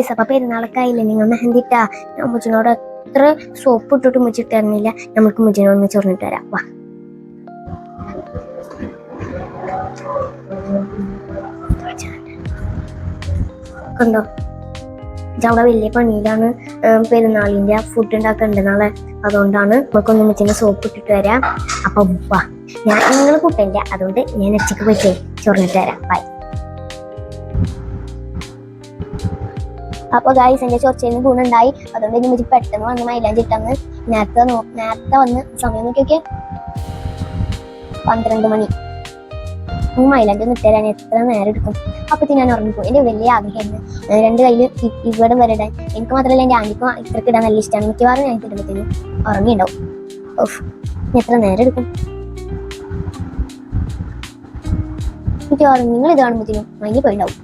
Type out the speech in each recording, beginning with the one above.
Guys അപ്പൊ പെരുന്നാളൊക്കെ ആയില്ലേ നിങ്ങൾ മെഹന്തിട്ടാ? ഞാൻ മുജിനോട് എത്ര സോപ്പ് ഇട്ടിട്ട് മുച്ചിട്ട് തരുന്നില്ല നമുക്ക് മുച്ചിനോട് ഒന്ന് ചൊറിഞ്ഞിട്ട് വരാം. വാ. കണ്ടോ? അവിടെ വലിയ പണിയിലാണ് ഏം, പെരുന്നാളിന്റെ ഫുഡ് ഉണ്ടാക്കേണ്ടത് നാളെ. അതുകൊണ്ടാണ് നമുക്കൊന്നും മുച്ചിന്റെ സോപ്പ് ഇട്ടിട്ട് വരാം. അപ്പൊ വാ. ഞാൻ നിങ്ങൾ കൂട്ടില്ല അതുകൊണ്ട് ഞാൻ ഉച്ചയ്ക്ക് പോയിട്ടേ ചൊറിഞ്ഞിട്ട് വരാം. ബൈ അപ്പൊ ഗായ്സ് എന്റെ നിന്ന് ഗുണുണ്ടായി അതുകൊണ്ട് ഇനി മുച്ചി പെട്ടെന്ന് വന്ന് മൈലാഞ്ചി ഇട്ടന്ന് നേരത്തെ നേരത്തെ വന്ന് സമയം നോക്കിയൊക്കെ പന്ത്രണ്ട് മണി. മൈലാഞ്ചി ഒന്ന് ഇട്ടേരാൻ എത്ര നേരം എടുക്കും. അപ്പത്തിന് ഞാൻ ഉറങ്ങിപ്പോ എന്റെ വലിയ ആഗ്രഹമായിരുന്നു. രണ്ട് കയ്യിൽ ഇവിടെ വരെ ഇടാൻ എനിക്ക് മാത്രമല്ല എന്റെ ആന്റിക്കും ഇത്രക്ക് ഇടാൻ നല്ല ഇഷ്ടമാണ് മിക്കവാറും ഞാൻ ഓഫ് ഇനി എത്ര നേരം എടുക്കും? മിക്കവാറും നിങ്ങൾ ഇത് കാണുമ്പോഴത്തേനും മൈൻഡിൽ പോയിണ്ടാവും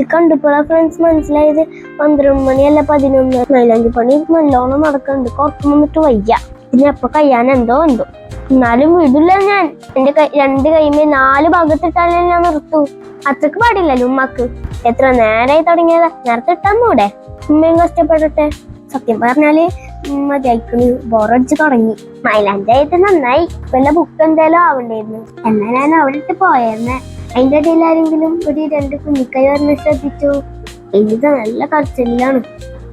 ഇത് ഫ്രണ്ട്സ് മനസ്സിലായത് പന്ത്രണ്ട് മണിയല്ല പതിനൊന്ന് മൈലാഞ്ചി പണി നല്ലോണം നടക്കുന്നുണ്ട്. കുറച്ച് വന്നിട്ട് വയ്യ. പിന്നെ എപ്പോ കഴിയാൻ എന്തോ എന്തോ. എന്നാലും വിടില്ല ഞാൻ. എന്റെ കൈ രണ്ട് കൈമേ നാല് ഭാഗത്തിട്ടാലേ ഞാൻ നിർത്തു. അത്രയ്ക്ക് പാടില്ലല്ലോ ഉമ്മക്ക്. എത്ര നേരായി തുടങ്ങിയതാ? നേരത്തെ ഇട്ടാന്നൂടെ ഉമ്മയും കഷ്ടപ്പെടട്ടെ. സത്യം പറഞ്ഞാൽ മതിയായിക്കണ്. ബോറടിച്ച് തുടങ്ങി. മൈലാഞ്ചായിട്ട് നന്നായി. വല്ല ബുക്ക് എന്തായാലും ആവണ്ടായിരുന്നു എന്നാ ഞാൻ അവിടെ പോയായിരുന്നേ അതിന്റെ ഇടയിൽ ആരെങ്കിലും ഒരു രണ്ട് കുഞ്ഞിക്കൈ പറഞ്ഞ് ശ്രദ്ധിച്ചു? എനിക്ക് നല്ല കറച്ചിലാണ്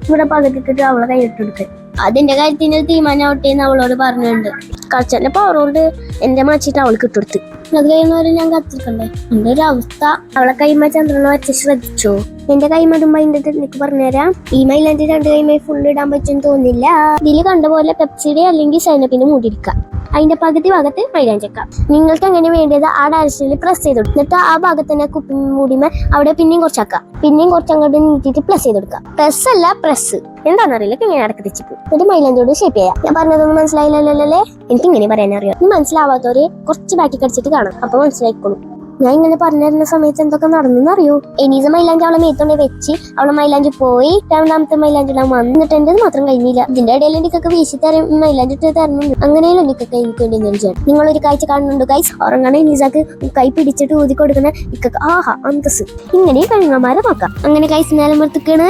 ഇവിടെ പകുതിക്കിട്ട് അവളെ കൈയിട്ടെടുക്കാൻ അതിന്റെ കാര്യത്തിന് തീരുമാനമാവട്ടെ എന്ന് അവളോട് പറഞ്ഞിട്ടുണ്ട്. കർച്ചന്റെ പവറോണ്ട് എന്റെ മച്ചിട്ട് അവൾക്ക് ഇട്ടെടുത്ത് അത് കഴിയുന്നവരെ ഞാൻ കത്തിരിക്കണ്ടേ എന്റെ ഒരു അവസ്ഥ. അവളെ കൈമ ചന്ദ്രനെ വെച്ച് ശ്രദ്ധിച്ചു? എന്റെ കൈമടുമ്പോ അതിന്റെ എനിക്ക് പറഞ്ഞുതരാം. ഈ മൈലാന്റെ രണ്ട് കൈമ ഫുൾ ഇടാൻ പറ്റും തോന്നില്ല ഇതിൽ കണ്ട പോലെ പെപ്സിയുടെ അല്ലെങ്കിൽ സൈനപ്പിന്റെ മൂടിയിരിക്കാം അതിന്റെ പകുതി ഭാഗത്ത് മൈലാഞ്ചക്ക നിങ്ങൾക്ക് എങ്ങനെ വേണ്ടത് ആ ഡയറക്ഷനിൽ പ്രസ് ചെയ്ത് കൊടുക്കും എന്നിട്ട് ആ ഭാഗത്ത് തന്നെ കുപ്പി മൂടിമേ അവിടെ പിന്നെയും കുറച്ചാക്കാം പിന്നെയും കുറച്ച് അങ്ങോട്ട് നീട്ടിട്ട് പ്ലസ് ചെയ്ത് കൊടുക്കുക. പ്രസ് അല്ല പ്രസ് എന്താണെന്നറിയില്ല ഇങ്ങനെ ഇടയ്ക്ക് തെച്ചിപ്പോ എന്നിട്ട് മൈലാഞ്ചോട് ഷേപ്പ് ചെയ്യാം ഞാൻ പറഞ്ഞതൊന്നും മനസ്സിലായില്ലല്ലേ എനിക്ക് ഇങ്ങനെ പറയാനറിയാം? ഇനി മനസ്സിലാവാത്തവര് കുറച്ച് ബാക്കി കടിച്ചിട്ട് കാണാം. അപ്പൊ മനസ്സിലായിക്കോളും. ഞാൻ ഇങ്ങനെ പറഞ്ഞിരുന്ന സമയത്ത് എന്തൊക്കെ നടന്നെന്ന് അറിയോ? എനീസ് മൈലാഞ്ചി അവളെ മേത്തോണ്ട് വെച്ച് അവളെ മൈലാഞ്ചി പോയി രണ്ടാമത്തെ മൈലാഞ്ചി ഇടാൻ വന്നിട്ട് എന്റെ മാത്രം കഴിഞ്ഞില്ല. ഇതിന്റെ ഇടയിൽ എനിക്കൊക്കെ വീശി തരും മൈലാഞ്ചി തരുന്നുണ്ട് അങ്ങനെയല്ലോ എനിക്കൊക്കെ എനിക്ക് വേണ്ടി ചെയ്യണം നിങ്ങൾ ഒരു കാഴ്ച കാണുന്നുണ്ട് കൈസ് ഉറങ്ങണ എനീസാക്ക് കൈ പിടിച്ചിട്ട് ഊതി കൊടുക്കണ. ഇക്കൊക്കെ ആഹാ അന്തസ് ഇങ്ങനെ കഴുങ്ങന്മാരെ നോക്കാം. അങ്ങനെ കൈസ് നേരം വർത്തിക്കാണ്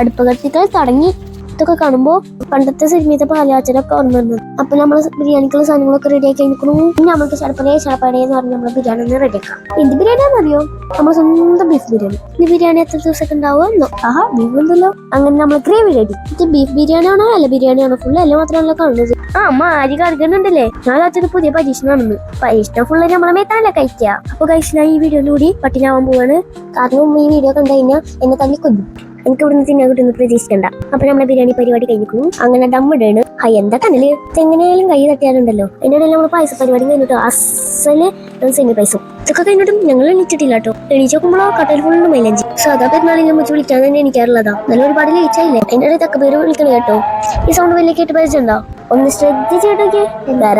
അടുപ്പ് തുടങ്ങി. ഇതൊക്കെ കാണുമ്പോ പണ്ടത്തെ സിനിമത്തെ പാലാച്ചനൊക്കെ ഓർമ്മ വരുന്നത് അപ്പൊ നമ്മൾ ബിരിയാണിക്കുള്ള സാധനങ്ങളൊക്കെ റെഡി ആക്കി കഴിഞ്ഞു ഇനി നമ്മൾക്ക് ചടപ്പടയെ ചടപ്പടയെ എന്ന് പറഞ്ഞ് നമ്മൾ ബിരിയാണി ഒന്ന് റെഡി ആക്കാം. എന്ത് ബിരിയാണി അറിയോ നമ്മൾ സ്വന്തം ബീഫ് ബിരിയാണി. ഈ ബിരിയാണി എത്ര ദിവസമൊക്കെ ഉണ്ടാവുമോ എന്തോ ആഹാ ബീഫ് ഉണ്ടല്ലോ. അങ്ങനെ നമ്മൾ ഗ്രേവി റെഡി ഇത് ബീഫ് ബിരിയാണി ആണോ അല്ല ബിരിയാണി ആണോ? ഫുള്ള് അല്ല മാത്രമല്ല കാണുന്നത്? ആ അമ്മ ആരി കറിക്കുന്നുണ്ടല്ലേ ഞാൻ അച്ഛന് പുതിയ പരീക്ഷണമാണെന്ന് പരീക്ഷണം ഫുള്ള് നമ്മളെ മേത്താനല്ല കഴിക്കുക. അപ്പൊ കഴിച്ചാൽ ഈ വീഡിയോയിലൂടെ പട്ടിനാവാൻ പോവാണ്. കാരണം ഈ വീഡിയോ കണ്ടു കഴിഞ്ഞാൽ എന്നെ തന്നെ കൊല്ലും. എനിക്ക് ഇവിടുന്ന് തിന്നാൻ കിട്ടുന്ന പ്രതീക്ഷിക്കണ്ട അപ്പൊ നമ്മളെ ബിരിയാണി പരിപാടി കഴിഞ്ഞിരിക്കുന്നു. അങ്ങനെ ദമ്മിടാണ് ആ എന്താ കനൽ? എങ്ങനെയാലും കൈ തട്ടിയാലുണ്ടല്ലോ. ഇടയിൽ നമ്മൾ പായസ പരിപാടി കഴിഞ്ഞിട്ട് അസൽ സെമി പൈസ ഇതൊക്കെ കഴിഞ്ഞിട്ടും ഞങ്ങൾ എണീച്ചിട്ടില്ല കേട്ടോ. എണീച്ച് നോക്കുമ്പോഴോ കട്ടൽ ഫുള്ള് മൈലഞ്ചി സാധാ പെരുന്നാളിനെ വെച്ച് വിളിക്കാൻ തന്നെ എനിക്കാറുള്ളതാ നല്ല ഒരുപാട് ലയിച്ചായില്ലേ ഇടയിൽ തക്ക പേര് വിളിക്കണേ കേട്ടോ. ഈ സൗണ്ട് വലിയ കേട്ട് പരിചയമുണ്ടോ? ഒന്ന് ശ്രദ്ധിച്ചേട്ടൊക്കെ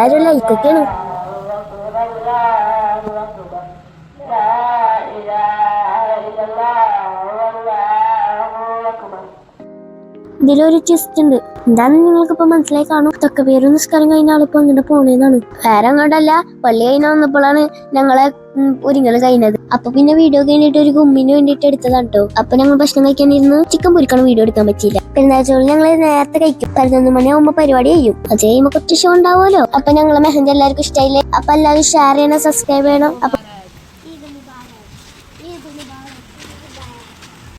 ആരും ലൈക്കൊക്കെയാണ് ഇതിലൊരു ട്വിസ്റ്റ് ഉണ്ട്. എന്താണെന്ന് നിങ്ങൾക്ക് ഇപ്പൊ മനസ്സിലായി കാണും? തൊക്കെ പേര് നിസ്കാരം കഴിഞ്ഞ ആളിപ്പോ അങ്ങോട്ട് പോണേന്നാണ്. വേറെ അങ്ങോട്ടല്ല പള്ളി കഴിഞ്ഞ വന്നപ്പോഴാണ് ഞങ്ങളെ ഒരുങ്ങൾ കഴിഞ്ഞത്. അപ്പൊ പിന്നെ വീഡിയോ കഴിഞ്ഞിട്ട് ഒരു ഗുമ്മിന് വേണ്ടിട്ട് എടുത്തതാണ് കേട്ടോ അപ്പൊ ഞങ്ങൾ ഭക്ഷണം കഴിക്കാനിരുന്നു ചിക്കൻ പൊരിക്കണം വീഡിയോ എടുക്കാൻ പറ്റിയില്ല. പെരുന്നാഴ്ചകളിൽ ഞങ്ങൾ നേരത്തെ കഴിക്കും. പതിനൊന്ന് മണിയാകുമ്പോ പരിപാടി ചെയ്യും അത് കഴിയുമ്പോ കുറച്ച് ഷോ ഉണ്ടാവുമല്ലോ. അപ്പൊ ഞങ്ങളെ മെഹന്തി എല്ലാവർക്കും ഇഷ്ടമായില്ലേ അപ്പൊ എല്ലാവരും ഷെയർ ചെയ്യണം സബ്സ്ക്രൈബ് ചെയ്യണം. അപ്പൊ